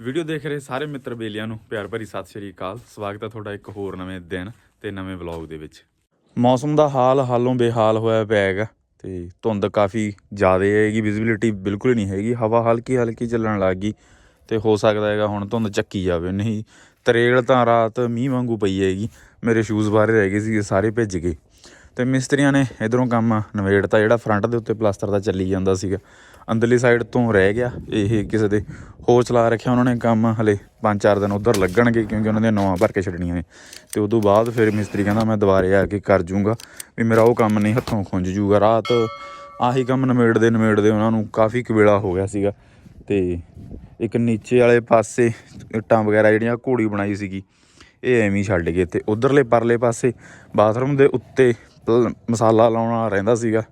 Video ਦੇਖ ਰਹੇ ਸਾਰੇ ਮਿੱਤਰ ਬੇਲੀਆਂ ਨੂੰ, ਪਿਆਰ ਭਰੀ ਸਤਿ ਸ਼੍ਰੀ ਅਕਾਲ। ਸਵਾਗਤ ਹੈ ਤੁਹਾਡਾ ਇੱਕ ਹੋਰ ਨਵੇਂ ਦਿਨ ਤੇ ਨਵੇਂ ਵਲੌਗ ਦੇ ਵਿੱਚ। ਮੌਸਮ ਦਾ ਹਾਲ ਹਾਲੋਂ ਬੇਹਾਲ ਹੋਇਆ ਪਿਆ ਹੈਗਾ ਤੇ ਧੁੰਦ ਕਾਫੀ ਜ਼ਿਆਦਾ ਹੈਗੀ ਵਿਜ਼ਿਬਿਲਿਟੀ ਬਿਲਕੁਲ ਹੀ ਨਹੀਂ ਹੈਗੀ। ਹਵਾ ਹਲਕੀ ਹਲਕੀ ਚੱਲਣ ਲੱਗ ਗਈ ਤੇ ਹੋ ਸਕਦਾ ਹੈਗਾ ਹੁਣ ਧੁੰਦ ਚੱਕੀ ਜਾਵੇ। ਨਹੀਂ, ਤਰੇਲ ਤਾਂ ਰਾਤ ਮੀਂਹ ਵਾਂਗੂ ਪਈ ਹੈਗੀ, ਮੇਰੇ ਸ਼ੂਜ਼ ਬਾਹਰ ਰਹਿ ਗਏ ਸੀ ਸਾਰੇ ਭਿੱਜ ਗਏ। ਤੇ ਮਿਸਤਰੀਆਂ ਨੇ ਇਧਰੋਂ ਕੰਮ ਨਵੇੜਤਾ ਜਿਹੜਾ ਫਰੰਟ ਦੇ ਉੱਤੇ ਪਲਾਸਟਰ ਦਾ ਚੱਲੀ ਜਾਂਦਾ ਸੀਗਾ। ਅੰਦਰਲੀ ਸਾਈਡ ਤੋਂ ਰਹਿ ਗਿਆ ਇਹ ਕਿਸੇ ਦੇ ਹੋਰ ਚਲਾ ਰੱਖਿਆ ਉਹਨਾਂ ਨੇ ਕੰਮ, ਹਲੇ 5-4 ਦਿਨ ਉਧਰ ਲੱਗਣਗੇ ਕਿਉਂਕਿ ਉਹਨਾਂ ਦੀਆਂ ਨਵਾਂ ਭਰ ਕੇ ਛੱਡਣੀਆਂ ਨੇ। ਤੇ ਉਦੋਂ ਬਾਅਦ ਫਿਰ ਮਿਸਤਰੀ ਕਹਿੰਦਾ, ਮੈਂ ਦੁਬਾਰੇ ਆ ਕੇ ਕਰ ਜੂੰਗਾ, ਵੀ ਮੇਰਾ ਉਹ ਕੰਮ ਨਹੀਂ ਹੱਥੋਂ ਖੁੰਝ ਜੂਗਾ। ਰਾਤ ਆਹੀ ਕੰਮ ਨਵੇੜਦੇ ਨਵੇੜਦੇ ਉਹਨਾਂ ਨੂੰ ਕਾਫੀ ਕਵੇਲਾ ਹੋ ਗਿਆ ਸੀਗਾ ਤੇ ਇੱਕ ਨੀਚੇ ਵਾਲੇ ਪਾਸੇ ਇੱਟਾਂ ਵਗੈਰਾ ਜਿਹੜੀਆਂ ਘੋੜੀ ਬਣਾਈ ਸੀਗੀ, ਇਹ ਐਵੇਂ ਹੀ ਛੱਡ ਗਏ ਤੇ ਉਧਰਲੇ ਪਰਲੇ ਪਾਸੇ ਬਾਥਰੂਮ ਦੇ ਉੱਤੇ ਮਸਾਲਾ ਲਾਉਣ ਵਾਲਾ ਰਹਿੰਦਾ ਸੀਗਾ,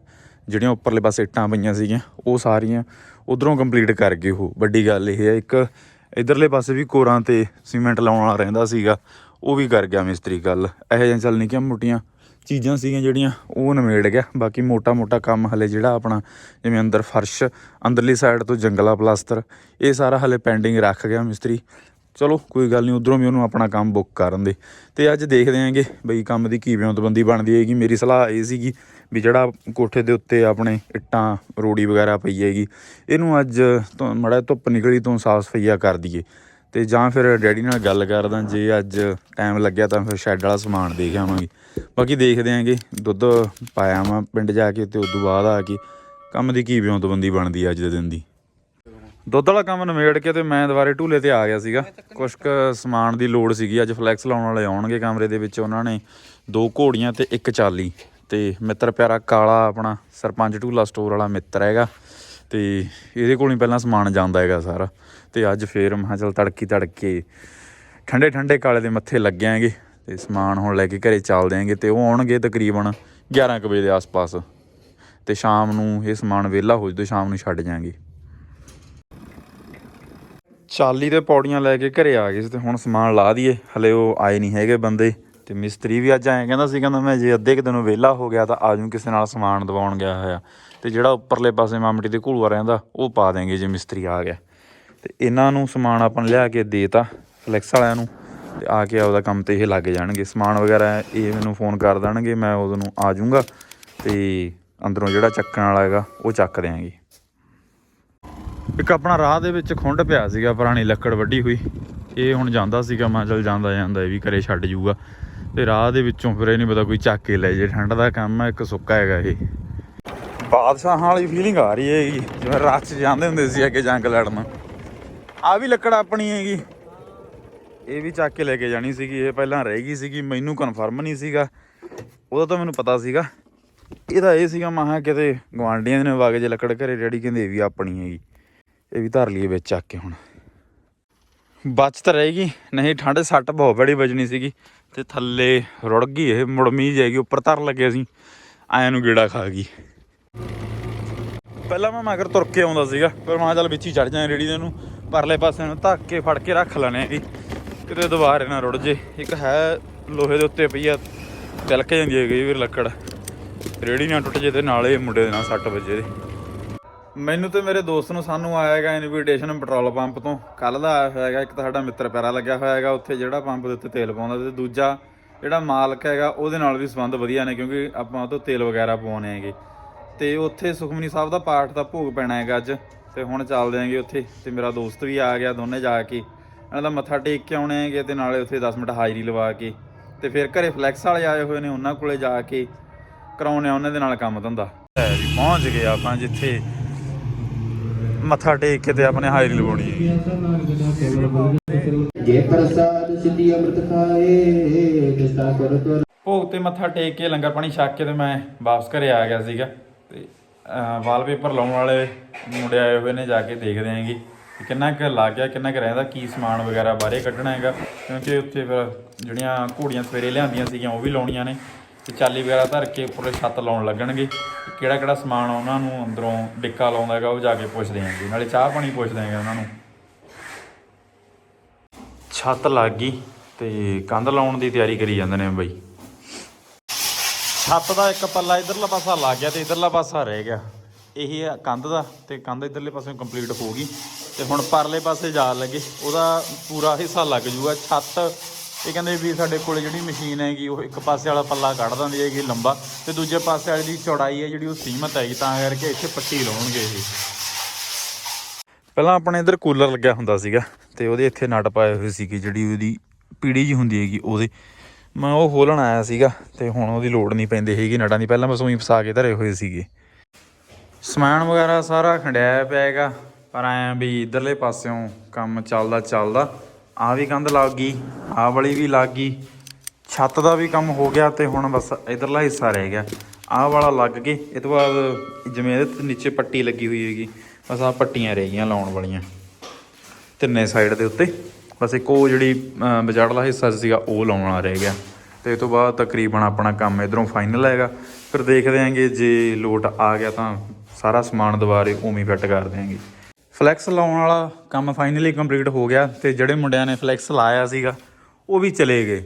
ਜਿਹੜੀਆਂ ਉੱਪਰਲੇ ਪਾਸੇ ਇੱਟਾਂ ਪਈਆਂ ਸੀਗੀਆਂ, ਉਹ ਸਾਰੀਆਂ ਉਧਰੋਂ ਕੰਪਲੀਟ ਕਰ ਗਏ ਉਹ। ਵੱਡੀ ਗੱਲ ਇਹ ਹੈ, ਇੱਕ ਇਧਰਲੇ ਪਾਸੇ ਵੀ ਕੋਰਾਂ ਤੇ ਸੀਮੈਂਟ ਲਾਉਣ ਵਾਲਾ ਰਹਿੰਦਾ ਸੀਗਾ, ਉਹ ਵੀ ਕਰ ਗਿਆ ਮਿਸਤਰੀ ਗੱਲ। ਇਹੋ ਜਿਹੀਆਂ ਚੱਲ ਕਿ ਮੋਟੀਆਂ ਚੀਜ਼ਾਂ ਸੀਗੀਆਂ ਜਿਹੜੀਆਂ, ਉਹ ਨਿਮੇੜ ਗਿਆ। ਬਾਕੀ ਮੋਟਾ ਮੋਟਾ ਕੰਮ ਹਲੇ ਜਿਹੜਾ ਆਪਣਾ, ਜਿਵੇਂ ਅੰਦਰ ਫਰਸ਼, ਅੰਦਰਲੀ ਸਾਈਡ ਤੋਂ ਜੰਗਲਾ ਪਲਾਸਟਰ, ਇਹ ਸਾਰਾ ਹਲੇ ਪੈਂਡਿੰਗ ਰੱਖ ਗਿਆ ਮਿਸਤਰੀ। ਚਲੋ, ਕੋਈ ਗੱਲ ਨਹੀਂ, ਉਧਰੋਂ ਵੀ ਉਹਨੂੰ ਆਪਣਾ ਕੰਮ ਬੁੱਕ ਕਰਨ ਦੇ। ਤੇ ਅੱਜ ਦੇਖਦੇ ਆਂਗੇ ਬਈ ਕੰਮ ਦੀ ਕੀ ਵਿਉਂਤਬੰਦੀ ਬਣਦੀ ਹੈਗੀ। ਮੇਰੀ ਸਲਾਹ ਇਹ ਸੀਗੀ ਵੀ ਜਿਹੜਾ ਕੋਠੇ ਦੇ ਉੱਤੇ ਆਪਣੇ ਇੱਟਾਂ, ਰੋੜੀ ਵਗੈਰਾ ਪਈ ਹੈਗੀ, ਇਹਨੂੰ ਅੱਜ ਤੋਂ ਮੜਾ ਧੁੱਪ ਨਿਕਲੀ ਤੋਂ ਸਾਫ਼ ਸਫਾਈਆ ਕਰ ਦਈਏ। ਤੇ ਜਾਂ ਫਿਰ ਡੈਡੀ ਨਾਲ ਗੱਲ ਕਰਦਾ, ਜੇ ਅੱਜ ਟਾਈਮ ਲੱਗਿਆ ਤਾਂ ਫਿਰ ਸ਼ੈੱਡ ਵਾਲਾ ਸਮਾਨ ਦੇਖ ਆਵਾਂਗੇ। ਬਾਕੀ ਦੇਖਦੇ ਆਂਗੇ, ਦੁੱਧ ਪਾਇਆ ਮੈਂ ਪਿੰਡ ਜਾ ਕੇ ਤੇ ਤੋਂ ਬਾਅਦ ਆ ਕੇ ਕੰਮ ਦੀ ਕੀ ਵਿਉਂਤਬੰਦੀ ਬਣਦੀ ਹੈ ਅੱਜ ਦੇ ਦਿਨ ਦੀ। ਦੁੱਧ ਵਾਲਾ ਕੰਮ ਨਿਬੇੜ ਕੇ ਤੇ ਮੈਂ ਦੁਬਾਰੇ ਢੂਲੇ ਤੇ ਆ ਗਿਆ ਸੀਗਾ। ਕੁਛ ਕੁ ਸਮਾਨ ਦੀ ਲੋੜ ਸੀਗੀ। ਅੱਜ ਫਲੈਕਸ ਲਾਉਣ ਵਾਲੇ ਆਉਣਗੇ ਕਮਰੇ ਦੇ ਵਿੱਚ। ਉਹਨਾਂ ਨੇ ਦੋ ਘੋੜੀਆਂ ਤੇ ਇੱਕ ਚਾਲੀ। ਤੇ ਮਿੱਤਰ ਪਿਆਰਾ ਕਾਲਾ ਆਪਣਾ ਸਰਪੰਚ ਢੂਲਾ ਸਟੋਰ ਵਾਲਾ ਮਿੱਤਰ ਹੈਗਾ। ਤੇ ਇਹਦੇ ਕੋਲ ਹੀ ਪਹਿਲਾਂ ਸਮਾਨ ਜਾਂਦਾ ਹੈਗਾ ਸਾਰਾ। ਤੇ ਅੱਜ ਫੇਰ ਮੈਂ ਕਿਹਾ ਚੱਲ ਤੜਕੀ ਤੜਕੇ ਠੰਡੇ ਠੰਡੇ ਕਾਲੇ ਦੇ ਮੱਥੇ ਲੱਗਿਆਂਗੇ ਤੇ ਸਮਾਨ ਹੁਣ ਲੈ ਕੇ ਘਰੇ ਚੱਲਦੇ ਆਂਗੇ ਤੇ ਉਹ ਆਉਣਗੇ ਤਕਰੀਬਨ 11 ਕੁ ਵਜੇ ਦੇ ਆਸ-ਪਾਸ। ਤੇ ਸ਼ਾਮ ਨੂੰ ਇਹ ਸਮਾਨ ਵਿਹਲਾ ਹੋ ਜਦੋਂ ਸ਼ਾਮ ਨੂੰ ਛੱਡ ਜਾਾਂਗੇ। ਚਾਲੀ ਦੇ ਪੌੜੀਆਂ ਲੈ ਕੇ ਘਰੇ ਆ ਗਏ ਸੀ ਤੇ ਹੁਣ ਸਮਾਨ ਲਾ ਦਈਏ। ਹਲੇ ਉਹ ਆਏ ਨਹੀਂ ਹੈਗੇ ਬੰਦੇ ਤੇ ਮਿਸਤਰੀ ਵੀ ਅੱਜ ਆਏ, ਕਹਿੰਦਾ ਸੀ, ਕਹਿੰਦਾ ਮੈਂ ਜੇ ਅੱਧੇ ਕੁ ਦਿਨ ਵਿਹਲਾ ਹੋ ਗਿਆ ਤਾਂ ਆਜੂ ਕਿਸੇ ਨਾਲ ਸਮਾਨ ਦਵਾਉਣ ਗਿਆ ਹੋਇਆ। ਤੇ ਜਿਹੜਾ ਉੱਪਰਲੇ ਪਾਸੇ ਮਾਮਟੀ ਦੇ ਘੂਲੂਆ ਰਹਿੰਦਾ, ਉਹ ਪਾ ਦੇਂਗੇ ਜੇ ਮਿਸਤਰੀ ਆ ਗਿਆ। ਤੇ ਇਹਨਾਂ ਨੂੰ ਸਮਾਨ ਆਪਾਂ ਲਿਆ ਕੇ ਦੇਤਾ, ਫਲੈਕਸ ਵਾਲਿਆਂ ਨੂੰ, ਤੇ ਆ ਕੇ ਆਪਦਾ ਕੰਮ ਤੇ ਇਹ ਲੱਗ ਜਾਣਗੇ। ਸਮਾਨ ਵਗੈਰਾ ਇਹ ਮੈਨੂੰ ਫੋਨ ਕਰ ਦੇਣਗੇ, ਮੈਂ ਉਦੋਂ ਨੂੰ ਆ ਜਾਊਂਗਾ ਤੇ ਅੰਦਰੋਂ ਜਿਹੜਾ ਚੱਕਣ ਵਾਲਾ ਹੈਗਾ, ਉਹ ਚੱਕ ਦਿਆਂਗੇ। ਇੱਕ ਆਪਣਾ ਰਾਹ ਦੇ ਵਿੱਚ ਖੁੰਡ ਪਿਆ ਸੀਗਾ, ਪੁਰਾਣੀ ਲੱਕੜ ਵੱਢੀ ਹੋਈ। ਇਹ ਹੁਣ ਜਾਂਦਾ ਸੀਗਾ, ਮੈਂ ਚਲ ਜਾਂਦਾ ਜਾਂਦਾ, ਇਹ ਵੀ ਘਰੇ ਛੱਡ ਜੂਗਾ। ਤੇ ਰਾਹ ਦੇ ਵਿੱਚੋਂ ਫਿਰ ਇਹ ਨਹੀਂ ਪਤਾ ਕੋਈ ਚੱਕ ਕੇ ਲੈ ਜੇ। ਠੰਡ ਦਾ ਕੰਮ ਹੈ, ਇੱਕ ਸੁੱਕਾ ਹੈਗਾ ਇਹ। ਬਾਦਸ਼ਾਹਾਂ ਵਾਲੀ ਫੀਲਿੰਗ ਆ ਰਹੀ ਹੈਗੀ। ਜਿਵੇਂ ਰਾਤ 'ਚ ਜਾਂਦੇ ਹੁੰਦੇ ਸੀ ਅੱਗੇ ਜੰਗ ਲੜਨ। ਆ ਵੀ ਲੱਕੜ ਆਪਣੀ ਹੈਗੀ। ਇਹ ਵੀ ਚੱਕ ਕੇ ਲੈ ਕੇ ਜਾਣੀ ਸੀਗੀ। ਇਹ ਪਹਿਲਾਂ ਰਹਿ ਗਈ ਸੀਗੀ, ਮੈਨੂੰ ਕਨਫਰਮ ਨਹੀਂ ਸੀਗਾ। ਉਹਦਾ ਤਾਂ ਮੈਨੂੰ ਪਤਾ ਸੀਗਾ। ਇਹਦਾ ਇਹ ਸੀਗਾ ਮਹਾ ਕਿਤੇ ਗਵਾਂਡੀਆਂ ਨੇ ਵਗ ਜੇ ਲੱਕੜ ਘਰੇ, ਡੈਡੀ ਕਹਿੰਦੇ ਇਹ ਵੀ ਆਪਣੀ ਹੈਗੀ। ਇਹ ਵੀ ਧਰ ਲਈਏ ਵਿੱਚ ਚੱਕ ਕੇ ਹੁਣ। ਬਚਤ ਰਹੇਗੀ, ਨਹੀਂ ਠੰਡ ਸੱਟ ਬਹੁਤ ਬੜੀ ਵੱਜਣੀ ਸੀਗੀ, ਤੇ ਥੱਲੇ ਰੁੜ ਗਈ ਇਹ ਮੁੜਮੀ ਜਾਏਗੀ, ਉੱਪਰ ਧਰ ਲੱਗੇ ਅਸੀਂ, ਆਇਆਂ ਨੂੰ ਗੇੜਾ ਖਾ ਗਈ। ਪਹਿਲਾਂ ਮੈਂ ਮਗਰ ਤੁਰ ਕੇ ਆਉਂਦਾ ਸੀਗਾ ਪਰ ਮੈਂ ਚੱਲ ਵਿੱਚ ਹੀ ਚੜ ਜਾਂ ਰੇੜੀ ਦੇ ਨੂੰ, ਪਰਲੇ ਪਾਸੇ ਨੂੰ ਧੱਕ ਕੇ ਫੜ ਕੇ ਰੱਖ ਲੈਣੇ ਵੀ ਕਿਤੇ ਦੁਬਾਰੇ ਨਾ ਰੁੜ ਜੇ, ਇੱਕ ਹੈ ਲੋਹੇ ਦੇ ਉੱਤੇ ਪਈ ਆ, ਤਿਲਕ ਜਾਂਦੀ ਹੈ ਕਈ ਵਾਰ ਲੱਕੜ। ਰੇੜੀ ਨਾ ਟੁੱਟ ਜੇ ਤੇ ਨਾਲੇ ਮੁੰਡੇ ਦੇ ਨਾਲ ਸੱਟ ਵੱਜੇ ਦੇ ਮੈਨੂੰ ਤੇ ਮੇਰੇ ਦੋਸਤ ਨੂੰ ਸਾਨੂੰ ਆਇਆ ਹੈਗਾ ਇਨਵੀਟੇਸ਼ਨ ਪੈਟਰੋਲ ਪੰਪ ਤੋਂ। ਕੱਲ ਦਾ ਆਇਆ ਹੋਇਆ ਹੈਗਾ, ਇੱਕ ਤਾਂ ਸਾਡਾ ਮਿੱਤਰ ਪਿਆਰਾ ਲੱਗਿਆ ਹੋਇਆ ਹੈਗਾ, ਉੱਥੇ ਜਿਹੜਾ ਪੰਪ ਦੇ ਉੱਤੇ ਤੇਲ ਪਾਉਂਦਾ ਤੇ ਦੂਜਾ ਜਿਹੜਾ ਮਾਲਕ ਹੈਗਾ, ਉਹਦੇ ਨਾਲ ਵੀ ਸੰਬੰਧ ਵਧੀਆ ਨੇ ਕਿਉਂਕਿ ਆਪਾਂ ਉਹ ਤੋਂ ਤੇਲ ਵਗੈਰਾ ਪਵਾਉਣੇ ਹੈਗੇ। ਤੇ ਉੱਥੇ ਸੁਖਮਨੀ ਸਾਹਿਬ ਦਾ ਪਾਠ ਦਾ ਭੋਗ ਪੈਣਾ ਹੈਗਾ ਅੱਜ, ਤੇ ਹੁਣ ਚੱਲਦੇ ਆਂਗੇ ਉੱਥੇ, ਤੇ ਮੇਰਾ ਦੋਸਤ ਵੀ ਆ ਗਿਆ ਦੋਨੇ ਜਾ ਕੇ। ਇਹਨਾਂ ਦਾ ਮੱਥਾ ਟੇਕ ਕੇ ਆਉਣੇ ਹੈਗੇ ਤੇ ਨਾਲੇ ਉੱਥੇ 10 ਮਿੰਟ ਹਾਜ਼ਰੀ ਲਵਾ ਕੇ। ਤੇ ਫਿਰ ਘਰੇ ਫਲੈਕਸ ਵਾਲੇ ਆਏ ਹੋਏ ਨੇ, ਉਹਨਾਂ ਕੋਲੇ ਜਾ ਕੇ ਕਰਾਉਣੇ ਆ, ਉਹਨਾਂ ਦੇ ਨਾਲ ਕੰਮ ਧੰਦਾ। ਪਹੁੰਚ ਗਏ ਆਪਾਂ ਜਿੱਥੇ ਮੱਥਾ ਟੇਕ ਕੇ ਤੇ ਆਪਣੇ ਹਾਜ਼ਰੀ ਲਵਾਉਣੀ ਹੈ। ਜੇ ਪ੍ਰਸਾਦ ਸਿੱਧੀ ਅੰਮ੍ਰਿਤ ਖਾਏ ਕਿਸਾ ਕਰ ਤੁਰ ਭੋਗ ਤੇ ਮੱਥਾ ਟੇਕ ਕੇ ਲੰਗਰ ਪਾਣੀ ਛਕ ਕੇ ਤੇ ਮੈਂ ਵਾਪਸ ਘਰੇ ਆ ਗਿਆ ਸੀਗਾ। ਤੇ ਵਾਲਪੇਪਰ ਲਾਉਣ ਵਾਲੇ ਮੁੰਡੇ ਆਏ ਹੋਏ ਨੇ ਜਾ ਕੇ ਦੇਖਦੇ ਆਂਗੇ ਕਿ ਕਿੰਨਾ ਕੁ ਲੱਗ ਗਿਆ ਕਿੰਨਾ ਕੁ ਰਹਿੰਦਾ ਕੀ ਸਮਾਨ ਵਗੈਰਾ ਬਾਹਰੇ ਕੱਢਣਾ ਹੈਗਾ। ਕਿਉਂਕਿ ਉੱਥੇ ਫਿਰ ਜਿਹੜੀਆਂ ਘੋੜੀਆਂ ਸਵੇਰੇ ਲਿਆਂਦੀਆਂ ਸੀਗੀਆਂ ਉਹ ਵੀ ਲਾਉਣੀਆਂ ਨੇ। ਤੇ ਚਾਲੀ ਵਗੈਰਾ ਧਰ ਕੇ ਉੱਪਰਲੇ ਛੱਤ ਲਾਉਣ ਲੱਗਣਗੇ। ਕਿਹੜਾ ਕਿਹੜਾ ਸਮਾਨ ਉਹਨਾਂ ਨੂੰ ਅੰਦਰੋਂ ਡਿੱਕਾ ਲਾਉਂਦਾ ਹੈਗਾ ਉਹ ਜਾ ਕੇ ਪੁੱਛਦੇ ਆਂਗੇ ਨਾਲੇ ਚਾਹ ਪਾਣੀ ਪੁੱਛਦੇ ਆਂਗੇ ਉਹਨਾਂ ਨੂੰ। ਛੱਤ ਲੱਗ ਗਈ ਤੇ ਕੰਧ ਲਾਉਣ ਦੀ ਤਿਆਰੀ ਕਰੀ ਜਾਂਦੇ ਨੇ ਬਈ। ਛੱਤ ਦਾ ਇੱਕ ਪੱਲਾ ਇਧਰਲਾ ਪਾਸਾ ਲੱਗ ਗਿਆ ਤੇ ਇਧਰਲਾ ਪਾਸਾ ਰਹਿ ਗਿਆ। ਇਹੀ ਆ ਕੰਧ ਦਾ ਤੇ ਕੰਧ ਇਧਰਲੇ ਪਾਸੇ ਕੰਪਲੀਟ ਹੋ ਗਈ। ਤੇ ਹੁਣ ਪਰਲੇ ਪਾਸੇ ਜਾਣ ਲੱਗੇ। ਉਹਦਾ ਪੂਰਾ ਹਿੱਸਾ ਲੱਗ ਜੂਗਾ। ਛੱਤ ਇਹ ਕਹਿੰਦੇ ਵੀ ਸਾਡੇ ਕੋਲ ਜਿਹੜੀ ਮਸ਼ੀਨ ਹੈਗੀ, ਉਹ ਇੱਕ ਪਾਸੇ ਵਾਲਾ ਪੱਲਾ ਕੱਢ ਦਿੰਦੀ ਹੈਗੀ ਲੰਬਾ ਤੇ ਦੂਜੇ ਪਾਸੇ ਵਾਲੀ ਦੀ ਚੌੜਾਈ ਹੈ ਜਿਹੜੀ ਉਹ ਸੀਮਤ ਹੈਗੀ, ਤਾਂ ਕਰਕੇ ਇੱਥੇ ਪੱਟੀ ਲਾਉਣਗੇ ਇਹ। ਪਹਿਲਾਂ ਆਪਣੇ ਇੱਧਰ ਕੂਲਰ ਲੱਗਿਆ ਹੁੰਦਾ ਸੀਗਾ ਤੇ ਉਹਦੇ ਇੱਥੇ ਨਟ ਪਾਏ ਹੋਏ ਸੀਗੇ, ਜਿਹੜੀ ਉਹਦੀ ਪੀੜੀ ਜੀ ਹੁੰਦੀ ਹੈਗੀ ਉਹਦੇ। ਮੈਂ ਉਹ ਖੋਲਣ ਆਇਆ ਸੀਗਾ ਤੇ ਹੁਣ ਉਹਦੀ ਲੋੜ ਨਹੀਂ ਪੈਂਦੀ ਹੈਗੀ ਨਟਾਂ ਦੀ, ਪਹਿਲਾਂ ਬਸ ਉਹੀ ਫਸਾ ਕੇ ਧਰੇ ਹੋਏ ਸੀਗੇ। ਸਮਾਨ ਵਗੈਰਾ ਸਾਰਾ ਖੰਡਿਆ ਪਿਆ ਹੈਗਾ, ਪਰ ਐਂ ਵੀ ਇਧਰਲੇ ਪਾਸਿਓਂ ਕੰਮ ਚੱਲਦਾ ਚੱਲਦਾ ਆ ਵੀ ਕੰਧ ਲੱਗ ਗਈ ਆ ਵਾਲੀ ਵੀ ਲੱਗ ਗਈ। ਛੱਤ ਦਾ ਵੀ ਕੰਮ ਹੋ ਗਿਆ ਤੇ ਹੁਣ ਬਸ ਇਧਰਲਾ ਹਿੱਸਾ ਰਹਿ ਗਿਆ। ਆਹ ਵਾਲਾ ਲੱਗ ਕੇ ਇਹ ਤੋਂ ਬਾਅਦ ਜਿਵੇਂ ਇਹਦੇ ਤੇ ਨੀਚੇ ਪੱਟੀ ਲੱਗੀ ਹੋਈ ਹੈਗੀ ਬਸ ਆ ਪੱਟੀਆਂ ਰਹਿ ਗਈਆਂ ਲਾਉਣ ਵਾਲੀਆਂ। ਤਿੰਨੇ ਸਾਈਡ ਦੇ ਉੱਤੇ ਬਸ ਇੱਕ ਉਹ ਜਿਹੜੀ ਅਹ, ਵਿਚਾਰਲਾ ਹਿੱਸਾ ਸੀਗਾ ਉਹ ਲਾਉਣ ਵਾਲਾ ਰਹਿ ਗਿਆ। ਤੇ ਇਹ ਤੋਂ ਬਾਅਦ ਤਕਰੀਬਨ ਆਪਣਾ ਕੰਮ ਇਧਰੋਂ ਫਾਈਨਲ ਹੈਗਾ। ਫਿਰ ਦੇਖਦੇ ਆਂਗੇ ਜੇ ਲੋਟ ਆ ਗਿਆ ਤਾਂ ਸਾਰਾ ਸਮਾਨ ਦੁਬਾਰੇ ਉਵੇਂ ਫਿੱਟ ਕਰ ਦਿਆਂਗੇ। ਫਲੈਕਸ ਲਾਉਣ ਵਾਲਾ ਕੰਮ ਫਾਈਨਲੀ ਕੰਪਲੀਟ ਹੋ ਗਿਆ ਤੇ ਜਿਹੜੇ ਮੁੰਡਿਆਂ ਨੇ ਫਲੈਕਸ ਲਾਇਆ ਸੀਗਾ, ਉਹ ਵੀ ਚਲੇ ਗਏ।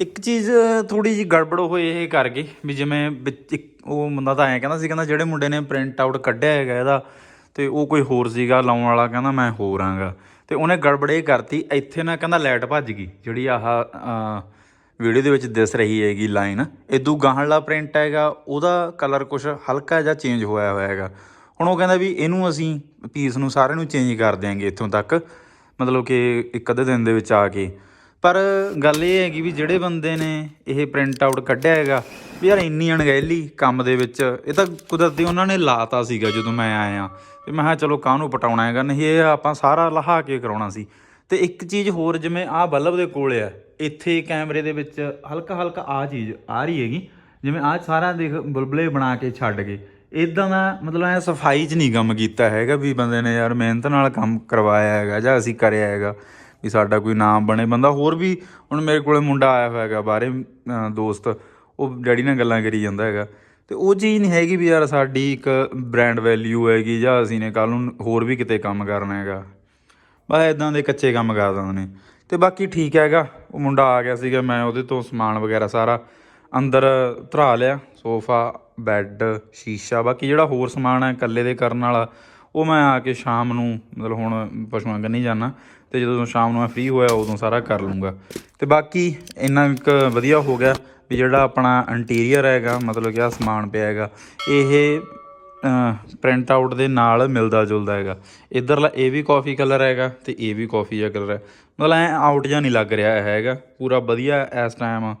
ਇੱਕ ਚੀਜ਼ ਥੋੜੀ ਜਿਹੀ ਗੜਬੜ ਹੋਈ ਇਹ ਕਰ ਗਈ ਵੀ ਜਿਵੇਂ ਵਿੱਚ ਇੱਕ ਉਹ ਬੰਦਾ ਤਾਂ ਐਂ ਕਹਿੰਦਾ ਸੀ, ਕਹਿੰਦਾ ਜਿਹੜੇ ਮੁੰਡੇ ਨੇ ਪ੍ਰਿੰਟ ਆਊਟ ਕੱਢਿਆ ਹੈਗਾ ਇਹਦਾ ਤੇ ਉਹ ਕੋਈ ਹੋਰ ਸੀਗਾ ਲਾਉਣ ਵਾਲਾ, ਕਹਿੰਦਾ ਮੈਂ ਹੋਰ ਆਂਗਾ। ਤੇ ਉਹਨੇ ਗੜਬੜ ਇਹ ਕਰਤੀ, ਇੱਥੇ ਨਾ ਕਹਿੰਦਾ ਲਾਈਟ ਭੱਜ ਗਈ, ਜਿਹੜੀ ਆਹ ਵੀਡੀਓ ਦੇ ਵਿੱਚ ਦਿਸ ਰਹੀ ਹੈਗੀ ਲਾਈਨ ਇਦੋਂ ਗਾਹਲਾ ਪ੍ਰਿੰਟ ਹੈਗਾ, ਉਹਦਾ ਕਲਰ ਕੁਝ ਹਲਕਾ ਜਿਹਾ ਚੇਂਜ ਹੋਇਆ ਹੋਇਆ ਹੈਗਾ। ਹੁਣ ਉਹ ਕਹਿੰਦਾ ਵੀ ਇਹਨੂੰ ਅਸੀਂ ਪੀਸ ਨੂੰ ਸਾਰਿਆਂ ਨੂੰ ਚੇਂਜ ਕਰ ਦਿਆਂਗੇ ਇੱਥੋਂ ਤੱਕ, ਮਤਲਬ ਕਿ ਇੱਕ ਅੱਧੇ ਦਿਨ ਦੇ ਵਿੱਚ ਆ ਕੇ। ਪਰ ਗੱਲ ਇਹ ਹੈਗੀ ਵੀ ਜਿਹੜੇ ਬੰਦੇ ਨੇ ਇਹ ਪ੍ਰਿੰਟ ਆਊਟ ਕੱਢਿਆ ਹੈਗਾ, ਵੀ ਯਾਰ ਇੰਨੀ ਅਣਗਹਿਲੀ ਕੰਮ ਦੇ ਵਿੱਚ, ਇਹ ਤਾਂ ਕੁਦਰਤੀ ਉਹਨਾਂ ਨੇ ਲਾਤਾ ਸੀਗਾ ਜਦੋਂ ਮੈਂ ਆਇਆ। ਤੇ ਮੈਂ ਕਿਹਾ ਚਲੋ ਕਾਹਨੂੰ ਪਟਾਉਣਾ ਹੈਗਾ, ਨਹੀਂ ਇਹ ਆਪਾਂ ਸਾਰਾ ਲਹਾ ਕੇ ਕਰਾਉਣਾ ਸੀ। ਤੇ ਇੱਕ ਚੀਜ਼ ਹੋਰ ਜਿਵੇਂ ਆਹ ਬਲਬ ਦੇ ਕੋਲ ਆ, ਇੱਥੇ ਕੈਮਰੇ ਦੇ ਵਿੱਚ ਹਲਕਾ ਹਲਕਾ ਆ ਚੀਜ਼ ਆ ਰਹੀ ਹੈਗੀ, ਜਿਵੇਂ ਆਹ ਸਾਰਾ ਦੇਖ ਬੁਲਬਲੇ ਬਣਾ ਕੇ ਛੱਡ ਗਏ। ਇਦਾਂ ਦਾ ਮਤਲਬ ਐ ਸਫ਼ਾਈ 'ਚ ਨਹੀਂ ਕੰਮ ਕੀਤਾ ਹੈਗਾ ਵੀ ਬੰਦੇ ਨੇ ਯਾਰ ਮਿਹਨਤ ਨਾਲ ਕੰਮ ਕਰਵਾਇਆ ਹੈਗਾ ਜਾਂ ਅਸੀਂ ਕਰਿਆ ਹੈਗਾ ਵੀ ਸਾਡਾ ਕੋਈ ਨਾਮ ਬਣੇ। ਬੰਦਾ ਹੋਰ ਵੀ ਹੁਣ ਮੇਰੇ ਕੋਲੇ ਮੁੰਡਾ ਆਇਆ ਹੋਇਆ ਹੈਗਾ, ਬਾਹਰੇ ਦੋਸਤ, ਉਹ ਡੈਡੀ ਨਾਲ ਗੱਲਾਂ ਕਰੀ ਜਾਂਦਾ ਹੈਗਾ। ਤੇ ਉਹ ਚੀਜ਼ ਨਹੀਂ ਹੈਗੀ ਵੀ ਯਾਰ ਸਾਡੀ ਇੱਕ ਬ੍ਰਾਂਡ ਵੈਲਿਊ ਹੈਗੀ ਜਾਂ ਅਸੀਂ ਨੇ ਕੱਲ ਨੂੰ ਹੋਰ ਵੀ ਕਿਤੇ ਕੰਮ ਕਰਨਾ ਹੈਗਾ। ਬਸ ਇਦਾਂ ਦੇ ਕੱਚੇ ਕੰਮ ਕਰ ਦਿੰਦੇ ਨੇ। ਤੇ ਬਾਕੀ ਠੀਕ ਹੈਗਾ, ਉਹ ਮੁੰਡਾ ਆ ਗਿਆ ਸੀਗਾ, ਮੈਂ ਉਹਦੇ ਤੋਂ ਸਮਾਨ ਵਗੈਰਾ ਸਾਰਾ ਅੰਦਰ ਧਰਾ ਲਿਆ, ਸੋਫਾ, ਬੈੱਡ, ਸ਼ੀਸ਼ਾ, ਬਾਕੀ ਜਿਹੜਾ ਹੋਰ ਸਮਾਨ ਹੈ ਇਕੱਲੇ ਦੇ ਕਰਨ ਵਾਲਾ, ਉਹ ਮੈਂ ਆ ਕੇ ਸ਼ਾਮ ਨੂੰ, ਮਤਲਬ ਹੁਣ ਪਸ਼ੂਆਂ ਕੰਨੀ ਜਾਣਾ, ਤੇ ਜਦੋਂ ਸ਼ਾਮ ਨੂੰ ਮੈਂ ਫ੍ਰੀ ਹੋਇਆ, ਉਦੋਂ ਸਾਰਾ ਕਰ ਲੂੰਗਾ। ਤੇ ਬਾਕੀ ਇੰਨਾ ਕੁ ਵਧੀਆ ਹੋ ਗਿਆ ਵੀ ਜਿਹੜਾ ਆਪਣਾ ਇੰਟੀਰੀਅਰ ਹੈਗਾ, ਮਤਲਬ ਕਿ ਆ ਸਮਾਨ ਪਿਆ ਹੈਗਾ, ਇਹ ਪ੍ਰਿੰਟ ਆਊਟ ਦੇ ਨਾਲ ਮਿਲਦਾ ਜੁਲਦਾ ਹੈਗਾ। ਇਧਰਲਾ ਇਹ ਵੀ ਕਾਫੀ ਕਲਰ ਹੈਗਾ ਤੇ ਇਹ ਵੀ ਕਾਫੀ ਜਿਹਾ ਕਲਰ ਹੈ। ਮਤਲਬ ਐ ਆਊਟ ਜਿਹਾ ਨਹੀਂ ਲੱਗ ਰਿਹਾ ਹੈਗਾ, ਪੂਰਾ ਵਧੀਆ ਇਸ ਟਾਈਮ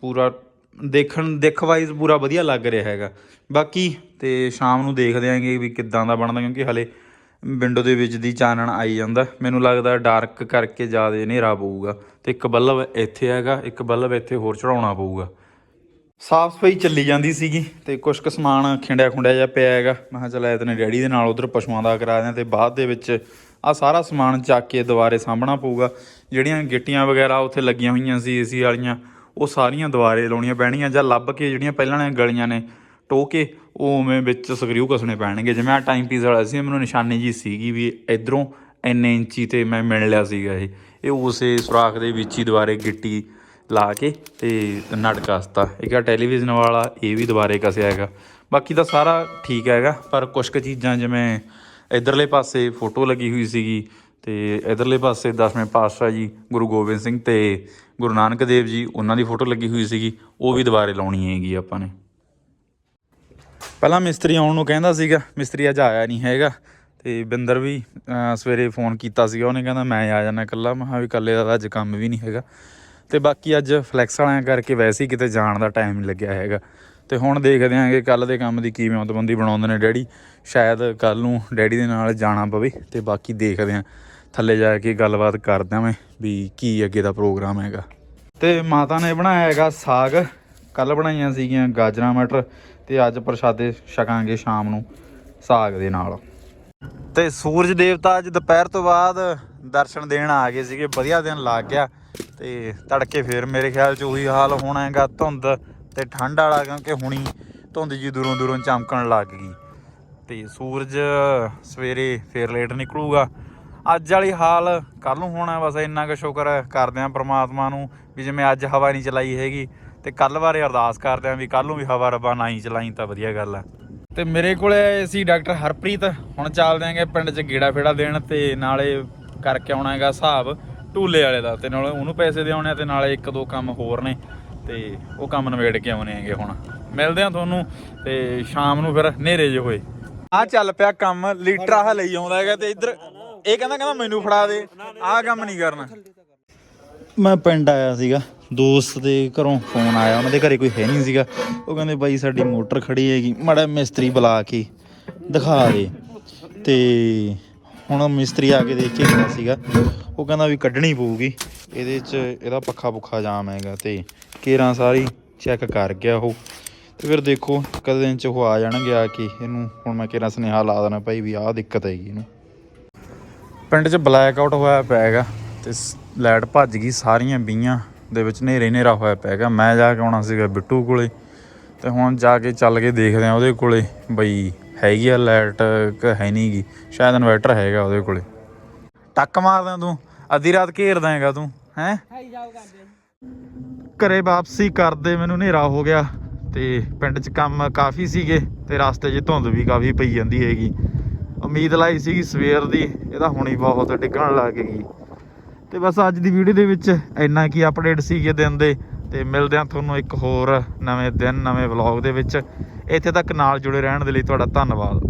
ਪੂਰਾ ਦੇਖਣ, ਦਿਖ ਵਾਈਜ਼ ਪੂਰਾ ਵਧੀਆ ਲੱਗ ਰਿਹਾ ਹੈਗਾ। ਬਾਕੀ ਤੇ ਸ਼ਾਮ ਨੂੰ ਦੇਖਦੇ ਆਂਗੇ ਵੀ ਕਿੱਦਾਂ ਦਾ ਬਣਦਾ, ਕਿਉਂਕਿ ਹਲੇ ਵਿੰਡੋ ਦੇ ਵਿੱਚ ਦੀ ਚਾਨਣ ਆਈ ਜਾਂਦਾ। ਮੈਨੂੰ ਲੱਗਦਾ ਡਾਰਕ ਕਰਕੇ ਜ਼ਿਆਦਾ ਹਨੇਰਾ ਪਊਗਾ। ਤੇ ਇੱਕ ਬੱਲਬ ਇੱਥੇ ਹੈਗਾ, ਇੱਕ ਬੱਲਬ ਇੱਥੇ ਹੋਰ ਚੜਾਉਣਾ ਪਊਗਾ। ਸਾਫ਼ ਸਫ਼ਾਈ ਚੱਲੀ ਜਾਂਦੀ ਸੀਗੀ ਤੇ ਕੁਝ ਕੁ ਸਮਾਨ ਖਿੰਡਿਆ ਖੁੰਡਿਆ ਜਿਹਾ ਪਿਆ ਹੈਗਾ। ਮੈਂ ਕਿਹਾ ਚੱਲ ਐਤਨੇ ਡੈਡੀ ਦੇ ਨਾਲ ਉਧਰ ਪਸ਼ੂਆਂ ਦਾ ਕਰਾ ਦਿਆਂ ਤੇ ਬਾਅਦ ਦੇ ਵਿੱਚ ਆ ਸਾਰਾ ਸਮਾਨ ਚੱਕ ਕੇ ਦੁਬਾਰੇ ਸਾਂਭਣਾ ਪਊਗਾ। ਜਿਹੜੀਆਂ ਗਿੱਟੀਆਂ ਵਗੈਰਾ ਉੱਥੇ ਲੱਗੀਆਂ ਹੋਈਆਂ ਸੀ, ਏਸੀ ਵਾਲੀਆਂ ਉਹ ਸਾਰੀਆਂ ਦੁਬਾਰੇ ਲਾਉਣੀਆਂ ਪੈਣੀਆਂ ਜਾਂ ਲੱਭ ਕੇ ਜਿਹੜੀਆਂ ਪਹਿਲਾਂ ਨੇ ਗਲੀਆਂ ਨੇ ਟੋ ਕੇ ਉਹ ਉਵੇਂ ਵਿੱਚ ਸਕਰੂ ਕਸਣੇ ਪੈਣਗੇ। ਜਿਵੇਂ ਆ ਟਾਈਮ ਪੀਸ ਵਾਲਾ ਸੀ, ਮੈਨੂੰ ਨਿਸ਼ਾਨੀ ਜੀ ਸੀਗੀ ਵੀ ਇਧਰੋਂ ਇੰਨੇ ਇੰਚੀ ਤੇ ਮੈਂ ਮਿਲ ਲਿਆ ਸੀਗਾ ਇਹ। ਇਹ ਉਸੇ ਸੁਰਾਖ ਦੇ ਵਿੱਚ ਹੀ ਦੁਬਾਰੇ ਗਿੱਟੀ ਲਾ ਕੇ ਤੇ ਨਟ ਕਸਤਾ ਇੱਕ ਆ ਟੈਲੀਵਿਜ਼ਨ ਵਾਲਾ, ਇਹ ਵੀ ਦੁਬਾਰੇ ਕਸਿਆ ਹੈਗਾ। ਬਾਕੀ ਤਾਂ ਸਾਰਾ ਠੀਕ ਹੈਗਾ, ਪਰ ਕੁਝ ਕੁ ਚੀਜ਼ਾਂ ਜਿਵੇਂ ਇਧਰਲੇ ਪਾਸੇ ਫੋਟੋ ਲੱਗੀ ਹੋਈ ਸੀਗੀ ਤੇ ਇਧਰਲੇ ਪਾਸੇ ਦਸਵੇਂ ਪਾਤਸ਼ਾਹ ਜੀ ਗੁਰੂ ਗੋਬਿੰਦ ਸਿੰਘ ਤੇ ਗੁਰੂ ਨਾਨਕ ਦੇਵ ਜੀ, ਉਹਨਾਂ ਦੀ ਫੋਟੋ ਲੱਗੀ ਹੋਈ ਸੀਗੀ, ਉਹ ਵੀ ਦੁਬਾਰੇ ਲਾਉਣੀ ਹੈਗੀ ਆਪਾਂ ਨੇ। ਪਹਿਲਾਂ ਮਿਸਤਰੀ ਆਉਣ ਨੂੰ ਕਹਿੰਦਾ ਸੀਗਾ, ਮਿਸਤਰੀ ਅੱਜ ਆਇਆ ਨਹੀਂ ਹੈਗਾ, ਤੇ ਬਿੰਦਰ ਵੀ ਸਵੇਰੇ ਫੋਨ ਕੀਤਾ ਸੀਗਾ, ਉਹਨੇ ਕਹਿੰਦਾ ਮੈਂ ਆ ਜਾਣਾ ਇਕੱਲਾ, ਮੈਂ ਵੀ ਇਕੱਲੇ ਦਾ ਅੱਜ ਕੰਮ ਵੀ ਨਹੀਂ ਹੈਗਾ। ਤੇ ਬਾਕੀ ਅੱਜ ਫਲੈਕਸ ਵਾਲਿਆਂ ਕਰਕੇ ਵੈਸੇ ਹੀ ਕਿਤੇ ਜਾਣ ਦਾ ਟਾਈਮ ਨਹੀਂ ਲੱਗਿਆ ਹੈਗਾ। ਤੇ ਹੁਣ ਦੇਖਦੇ ਆਂਗੇ ਕੱਲ ਦੇ ਕੰਮ ਦੀ ਕੀ ਉਤਬੰਦੀ ਬਣਾਉਂਦੇ ਨੇ ਡੈਡੀ, ਸ਼ਾਇਦ ਕੱਲ ਨੂੰ ਡੈਡੀ ਦੇ ਨਾਲ ਜਾਣਾ ਪਵੇ, ਤੇ ਬਾਕੀ ਦੇਖਦੇ ਆਂ ਥੱਲੇ ਜਾ ਕੇ ਗੱਲਬਾਤ ਕਰਦੇ ਆਂ ਵੀ ਕੀ ਅੱਗੇ ਦਾ ਪ੍ਰੋਗਰਾਮ ਹੈਗਾ। ਤੇ ਮਾਤਾ ਨੇ ਬਣਾਇਆ ਹੈਗਾ ਸਾਗ। ਕੱਲ ਬਣਾਈਆਂ ਸੀਗੀਆਂ ਗਾਜਰਾਂ, ਮਟਰ ਤੇ ਅੱਜ ਪ੍ਰਸ਼ਾਦੇ ਛਕਾਂਗੇ ਸ਼ਾਮ ਨੂੰ ਸਾਗ ਦੇ ਨਾਲ। ਤੇ ਸੂਰਜ ਦੇਵਤਾ ਅੱਜ ਦੁਪਹਿਰ ਤੋਂ ਬਾਅਦ ਦਰਸ਼ਨ ਦੇਣ ਆ ਗਏ ਸੀਗੇ, ਵਧੀਆ ਦਿਨ ਲੱਗ ਗਿਆ ਤੇ ਤੜਕੇ ਫੇਰ ਮੇਰੇ ਖਿਆਲ ਚ ਉਹੀ ਹਾਲ ਹੋਣਾ ਹੈਗਾ ਧੁੰਦ ਤੇ ਠੰਡ ਵਾਲਾ, ਕਿਉਂਕਿ ਹੁਣੀ ਧੁੰਦ ਜੀ ਦੂਰੋਂ ਦੂਰੋਂ ਚਮਕਣ ਲੱਗ ਗਈ। ਤੇ ਸੂਰਜ ਸਵੇਰੇ ਫੇਰ ਲੇਟ ਨਿਕਲੂਗਾ ਅੱਜ ਵਾਲੀ ਹਾਲ ਕੱਲ ਨੂੰ ਹੋਣਾ ਬਸ ਇੰਨਾ ਕੁ ਸ਼ੁਕਰ ਕਰਦੇ ਆਂ ਪ੍ਰਮਾਤਮਾ ਨੂੰ ਵੀ ਜਿਵੇਂ ਅੱਜ ਹਵਾ ਨਹੀਂ ਚਲਾਈ ਹੈਗੀ ਤੇ ਕੱਲ ਬਾਰੇ ਅਰਦਾਸ ਕਰਦੇ ਆਂ ਵੀ ਕੱਲ ਨੂੰ ਵੀ ਹਵਾ ਰੱਬਾ ਨਾ ਹੀ ਚਲਾਈ ਤਾਂ ਵਧੀਆ ਗੱਲ ਆ। ਤੇ ਮੇਰੇ ਕੋਲੇ ਸੀ ਡਾਕਟਰ ਹਰਪ੍ਰੀਤ, ਹੁਣ ਚੱਲਦੇ ਆਂਗੇ ਪਿੰਡ 'ਚ ਗੇੜਾ ਫੇੜਾ ਦੇਣ ਤੇ ਨਾਲੇ ਕਰਕੇ ਆਉਣਾ ਹੈਗਾ ਹਿਸਾਬ ਟੂਲੇ ਵਾਲੇ ਦਾ ਤੇ ਨਾਲੇ ਉਹਨੂੰ ਪੈਸੇ ਦੇ ਆਉਣੇ ਆ ਤੇ ਨਾਲੇ ਇੱਕ ਦੋ ਕੰਮ ਹੋਰ ਨੇ ਤੇ ਉਹ ਕੰਮ ਨਵੇੜ ਕੇ ਆਉਣੇ ਹੈਗੇ ਹੁਣ। ਮਿਲਦੇ ਆ ਤੁਹਾਨੂੰ ਤੇ ਸ਼ਾਮ ਨੂੰ ਫਿਰ ਹਨੇਰੇ ਜਿਹੇ ਹੋਏ। ਆ ਚੱਲ ਪਿਆ ਕੰਮ, ਲੀਟਰ ਆਹ ਲਈ ਆਉਂਦਾ ਹੈਗਾ ਤੇ ਇੱਧਰ ਇਹ ਕਹਿੰਦਾ ਕਹਿੰਦਾ ਮੈਨੂੰ ਫੜਾ ਦੇ। ਆਹ ਕੰਮ ਨਹੀਂ ਕਰਨਾ। ਮੈਂ ਪਿੰਡ ਆਇਆ ਸੀਗਾ। ਦੋਸਤ ਦੇ ਘਰੋਂ ਫੋਨ ਆਇਆ। ਉਹਨਾਂ ਦੇ ਘਰੇ ਕੋਈ ਹੈ ਨਹੀਂ ਸੀਗਾ। ਉਹ ਕਹਿੰਦੇ, ਬਾਈ, ਸਾਡੀ ਮੋਟਰ ਖੜੀ ਹੈਗੀ। ਮਾੜਾ ਮਿਸਤਰੀ ਬੁਲਾ ਕੇ ਦਿਖਾ ਦੇ। ਤੇ ਹੁਣ ਮਿਸਤਰੀ ਆ ਕੇ ਦੇਖ ਕੇ ਗਿਆ ਸੀਗਾ। ਉਹ ਕਹਿੰਦਾ ਵੀ ਕੱਢਣੀ ਪਊਗੀ। ਇਹਦੇ 'ਚ ਇਹਦਾ ਪੱਖਾ ਪੁੱਖਾ ਜਾਮ ਹੈਗਾ ਤੇ ਕੇਰਾਂ ਸਾਰੀ ਚੈੱਕ ਕਰ ਗਿਆ ਉਹ। ਤੇ ਫਿਰ ਦੇਖੋ, ਕਦੇ ਦਿਨ 'ਚ ਉਹ ਆ ਜਾਣਗੇ ਆ ਕੇ। ਇਹਨੂੰ ਹੁਣ ਮੈਂ ਕੇਰਾਂ ਸੁਨੇਹਾ ਲਾ ਦੇਣਾ, ਭਾਈ, ਵੀ ਆਹ ਦਿੱਕਤ ਹੈਗੀ ਇਹਨੂੰ। ਪਿੰਡ 'ਚ ਬਲੈਕ ਆਊਟ ਹੋਇਆ ਪਿਆ ਹੈਗਾ ਤੇ ਲਾਈਟ ਭੱਜ ਗਈ ਸਾਰੀਆਂ ਬੀਆਂ ਦੇ ਵਿੱਚ, ਹਨੇਰੇ ਹਨੇਰਾ ਹੋਇਆ ਪਿਆ ਹੈਗਾ ਮੈਂ ਜਾ ਕੇ ਆਉਣਾ ਸੀਗਾ ਬਿੱਟੂ ਕੋਲੇ ਤੇ ਹੁਣ ਜਾ ਕੇ ਚੱਲ ਕੇ ਦੇਖਦੇ ਆ ਉਹਦੇ ਕੋਲੇ ਬਈ ਹੈਗੀ ਆ ਲਾਈਟ ਕਿ ਹੈ ਨਹੀਂਗੀ ਸ਼ਾਇਦ ਇਨਵਰਟਰ ਹੈਗਾ ਉਹਦੇ ਕੋਲੇ। ਟੱਕ ਮਾਰਦਾ ਤੂੰ, ਅੱਧੀ ਰਾਤ ਘੇਰਦਾ ਹੈਗਾ ਤੂੰ, ਹੈ? ਘਰੇ ਵਾਪਸੀ ਕਰਦੇ ਮੈਨੂੰ ਹਨੇਰਾ ਹੋ ਗਿਆ ਤੇ ਪਿੰਡ 'ਚ ਕੰਮ ਕਾਫੀ ਸੀਗੇ ਤੇ ਰਸਤੇ 'ਚ ਧੁੰਦ ਵੀ ਕਾਫੀ ਪਈ ਜਾਂਦੀ ਹੈਗੀ। ਉਮੀਦ ਲਾਈ ਸੀਗੀ ਸਵੇਰ ਦੀ ਇਹਦਾ ਹੁਣੀ ਬਹੁਤ ਡਿੱਗਣ ਲੱਗ ਗਈ। ਤੇ ਬਸ ਅੱਜ ਦੀ ਵੀਡੀਓ ਦੇ ਵਿੱਚ ਇੰਨਾ ਕੀ ਅਪਡੇਟ ਸੀਗੇ ਦਿਨ ਦੇ, ਤੇ ਮਿਲਦੇ ਹਾਂ ਤੁਹਾਨੂੰ ਇੱਕ ਹੋਰ ਨਵੇਂ ਦਿਨ, ਨਵੇਂ ਵਲੌਗ ਦੇ ਵਿੱਚ। ਇੱਥੇ ਤੱਕ ਨਾਲ ਜੁੜੇ ਰਹਿਣ ਦੇ ਲਈ ਤੁਹਾਡਾ ਧੰਨਵਾਦ।